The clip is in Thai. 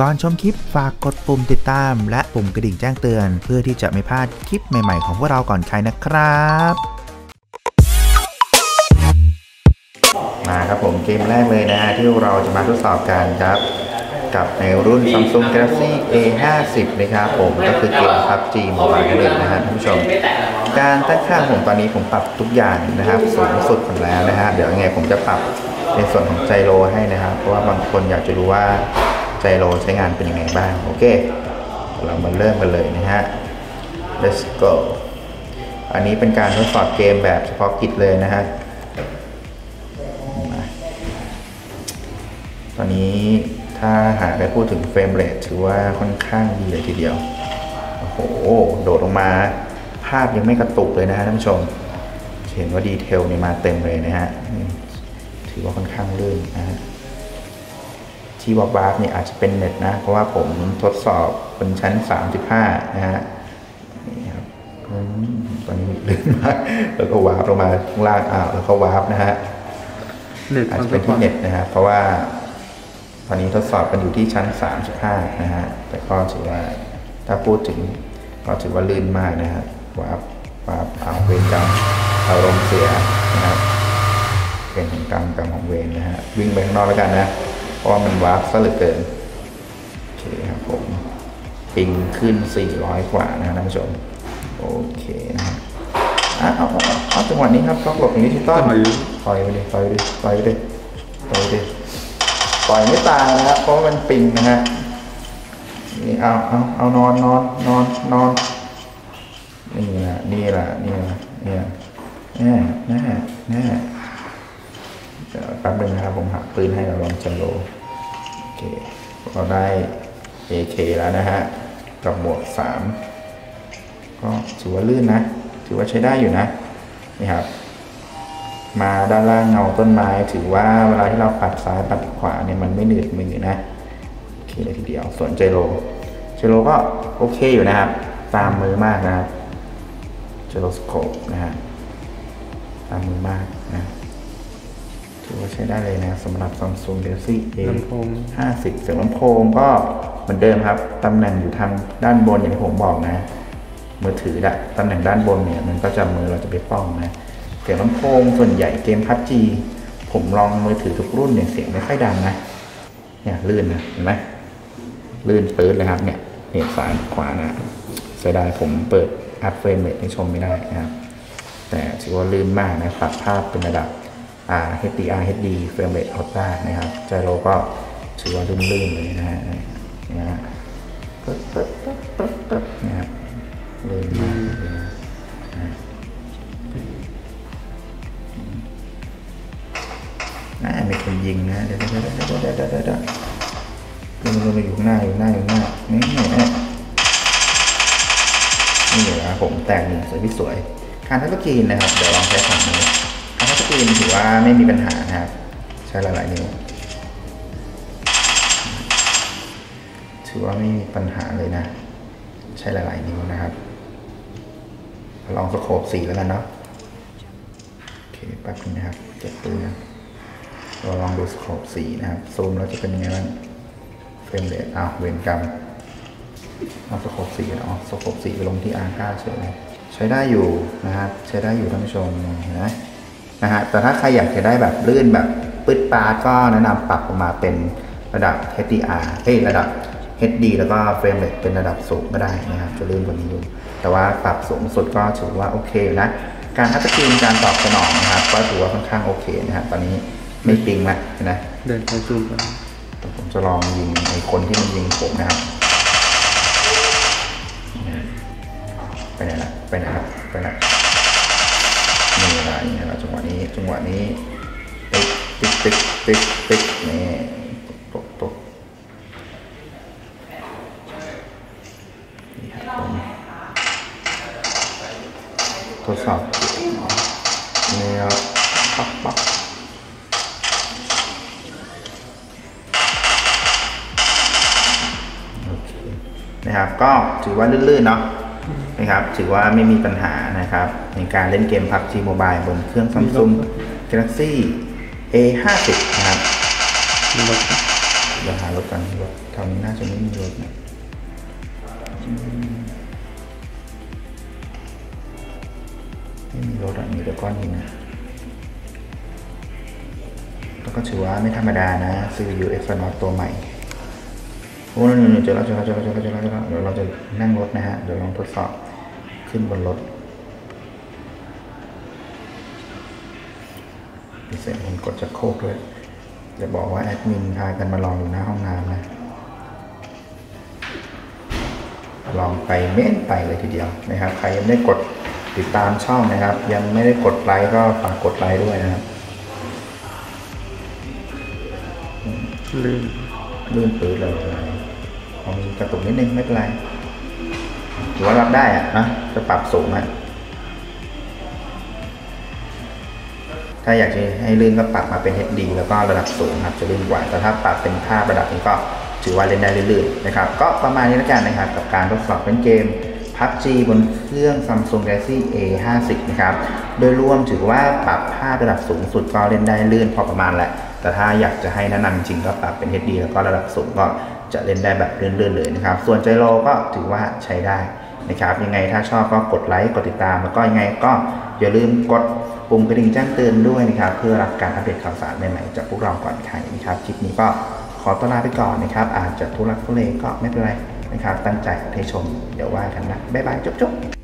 ก่อนชมคลิปฝากกดปุ่มติดตาม และปุ่มกระดิ่งแจ้งเตือน เพื่อที่จะไม่พลาดคลิปใหม่ๆของพวกเราก่อนใครนะครับ มาครับผมเกมแรกเลยนะฮะที่เราจะมาทดสอบกันครับ กับในรุ่น Samsung Galaxy A50 นะครับผมก็คือเกม PUBG Mobile นั่นเองนะฮะท่านผู้ชม การตั้งค่าผมตอนนี้ผมปรับทุกอย่างนะครับสูงสุดหมดแล้วนะฮะเดี๋ยวยังไงผมจะปรับในส่วนของไจโรให้นะครับ เพราะว่าบางคนอยากจะรู้ว่า ไจโรใช้งานเป็นยังไงบ้าง โอเค เรามาเริ่มกันเลยนะฮะ let's go อันนี้เป็นการทดสอบเกมแบบเฉพาะกิจเลยนะฮะ ตอนนี้ถ้าหากได้พูดถึงเฟรมเรทถือว่าค่อนข้างดีเลยทีเดียว โอ้โห โดดลงมา ภาพยังไม่กระตุกเลยนะฮะท่านผู้ชม เห็นว่าดีเทลนี่มาเต็มเลยนะฮะ ถือว่าค่อนข้างลื่นนะฮะ ที่วาบาร์นี่อาจจะเป็นเน็ตนะ เพราะว่าผมทดสอบบนชั้น 35 นะฮะนี่ครับอืมตอนนี้ลื่นมากแล้วก็วาร์ปลงมาข้างล่างอ้าวแล้วก็วาร์ปนะฮะเน็ตอาจจะเป็นที่เน็ตนะครับเพราะว่า ตอนนี้ทดสอบกันอยู่ที่ชั้น 35 นะฮะแต่ก็ถือว่าถ้าพูดถึงก็ถือว่าลื่นมากนะฮะวาร์ปวาร์ปเอาเวรกรรมอารมณ์เสียนะครับเป็นของกรรมกรรมของเวรนะฮะวิ่งไปข้างนอกแล้วกันนะเพ ราะว่ามันวาร์ปซะเหลือเกิน โอเคครับผม ปิงขึ้น 400 กว่านะฮะท่านผู้ชม โอเคนะฮะอะเอาเอาเอาเอาจังหวะนี้ครับต้องหลบหนีดิจิตอลปล่อยไปดิปล่อยไปดิปล่อยไปดิปล่อยไปดิปล่อยไม่ตายนะครับเพราะว่ามันปิงนะฮะนี่เอาเอาเอานอนนอนนอนนอนนี่แหละนี่แหละนี่แหละนี่แหละแน่แน่แน่เดี๋ยว แป๊บนึงนะครับผมหักปืนให้เราลองจันโลโอเคเราได้ AK แล้วนะฮะกับหมวกสามก็ถือว่าลื่นนะ ถือว่าใช้ได้อยู่นะนี่ครับ มาด้านล่างเงาต้นไม้ ถือว่าเวลาที่เราปัดซ้ายปัดขวาเนี่ยมันไม่หนืดมือนะโอเคเลยทีเดียวส่วนเจโรเจโรก็โอเคอยู่นะครับ ตามมือมากนะครับเจโรสโคปนะฮะตามมือมากนะ ถือว่าใช้ได้เลยนะสำหรับ Samsung Galaxy A ลำโพง 50เสียงลำโพงก็เหมือนเดิมครับ ตำแหน่งอยู่ทางด้านบนอย่างที่ผมบอกนะ มือถืออะตำแหน่งด้านบนเนี่ย มันก็จะมือเราจะไปป้องนะ เสียงลำโพงส่วนใหญ่เกมพับจีผมลองมือถือทุกรุ่นเนี่ยเสียงไม่ค่อยดังนะ เนี่ยลื่นนะเห็นไหมลื่นปื๊ดเลยครับเนี่ยเนี่ยซ้ายขวานะเสียดายผมเปิดอัพเฟรมเรทให้ชมไม่ได้นะครับ แต่ถือว่าลื่นมากนะปรับภาพเป็นระดับอ่า HDR HD เฟรมเรทอัลตร้านะครับใจโรก็ถือว่าลื่นๆเลยนะฮะนะฮะปึ๊บปึ๊บปึ๊บปึ๊บปึ๊บนะครับลื่นมากเลยนะน่ามีคนยิงนะเดี๋ยวเดี๋ยวเดี๋ยวเดี๋ยวเดี๋ยวเดี๋ยวเดี๋ยวอยู่ข้างหน้าอยู่ข้างหน้าอยู่ข้างหน้านี่นี่นี่นี่นะผมแต่งหนึ่งสวยที่สวยการทัชสกรีนนะครับ เดี๋ยวลองใช้ฝั่งนี้ การทัชสกรีนถือว่าไม่มีปัญหานะครับ ใช้หลายๆนิ้วถือว่าไม่มีปัญหาเลยนะ ใช้หลายๆนิ้วนะครับ ลองสโคปสีแล้วกันเนาะโอเคแป๊บนึงนะครับเก็บปืนเราลองดูสโคปสีนะครับซูมแล้วจะเป็นยังไงบ้างเฟรมเรทอ้าวเวรกรรมเอาสโคปสีเอาสโคปสีไปลงที่อาร์ก้าเฉยใช้ได้อยู่นะครับ ใช้ได้อยู่ท่านผู้ชมเห็นไหม นะฮะแต่ถ้าใครอยากจะได้แบบลื่นแบบปืดปาดก็แนะนำปรับออกมาเป็นระดับ HDR เฮ้ยระดับ HD แล้วก็เฟรมเรทเป็นระดับสูงก็ได้นะครับจะลื่นกว่านี้อยู่ แต่ว่าปรับสูงสุดก็ถือว่าโอเคนะการทัชสกรีนการตอบสนองนะครับก็ถือว่าค่อนข้างโอเคนะครับตอนนี้ไม่ปิงละนะเดินไปซูมกันผมจะลองยิงไอ้คนที่มันยิงผมนะครับ ไปไหนละไปไหนละไปไหน นี่อะไรนี่ละจังหวะนี้จังหวะนี้ติ๊กติ๊กติ๊กติ๊กติ๊กนี่ตกตกนี่ครับผมทดสอบนี่ครับปักปักนะครับก็ถือว่าลื่นๆเนาะ นะครับ ถือว่าไม่มีปัญหานะครับ ในการเล่นเกม PUBG Mobile บนเครื่อง Samsung Galaxy A50 นะครับมีรถนเดี๋ยวหารถกันรถแถวนี้น่าจะไม่มีรถนะอืมไม่มีรถอะมีแต่ก้อนหินนะแล้วก็ถือว่าไม่ธรรมดานะซื้อ UX f n o t ตัวใหม่โอ้นี่นี่เจอแล้วเจอแล้วเจอแล้วเจอแล้วเจอแล้วเจอแล้วเดี๋ยวเราจะนั่งรถนะฮะ เดี๋ยวลองทดสอบ ขึ้นบนรถมีเสียงคนกดจะโครกด้วยจะบอกว่าแอดมินพากันมาลองอยู่หน้าห้องน้ำนะ ลองไปเม้นไปเลยทีเดียวนะครับ ใครยังไม่ได้กดติดตามช่องนะครับ ยังไม่ได้กดไลค์ก็ฝากกดไลค์ด้วยนะครับลื่นลื่นปื้ดเลยพอมีกระตุกนิดนึงไม่เป็นไร ถือว่ารับได้อะนะจะปรับสูงอะถ้าอยากจะให้ลื่นก็ปรับมาเป็น HD แล้วก็ระดับสูงครับจะลื่นกว่า แต่ถ้าปรับเป็นภาพระดับนี้ก็ถือว่าเล่นได้ลื่นๆนะครับ ก็ประมาณนี้แล้วกันนะครับ กับการทดสอบเล่นเกม PUBG บนเครื่อง Samsung Galaxy A50 นะครับ โดยรวมถือว่าปรับภาพระดับสูงสุดก็เล่นได้ลื่นพอประมาณแหละ แต่ถ้าอยากจะให้แนะนำจริงก็ปรับเป็น HD แล้วก็ระดับสูงก็จะเล่นได้แบบลื่นๆเลยนะครับ ส่วนใจโลก็ถือว่าใช้ได้ นะครับยังไงถ้าชอบก็กดไลค์กดติดตาม แล้วก็ยังไงก็อย่าลืมกดปุ่มกระดิ่งแจ้งเตือนด้วยนะครับ เพื่อรับการอัปเดตข่าวสารใหม่ๆจากพวกเราก่อนใครนะครับคลิปนี้ก็ขอตัวลาไปก่อนนะครับ อาจจะทุลักทุเลก็ไม่เป็นไรนะครับ ตั้งใจให้ชม เดี๋ยวว่ากันนะบ๊ายบายจุ๊บๆ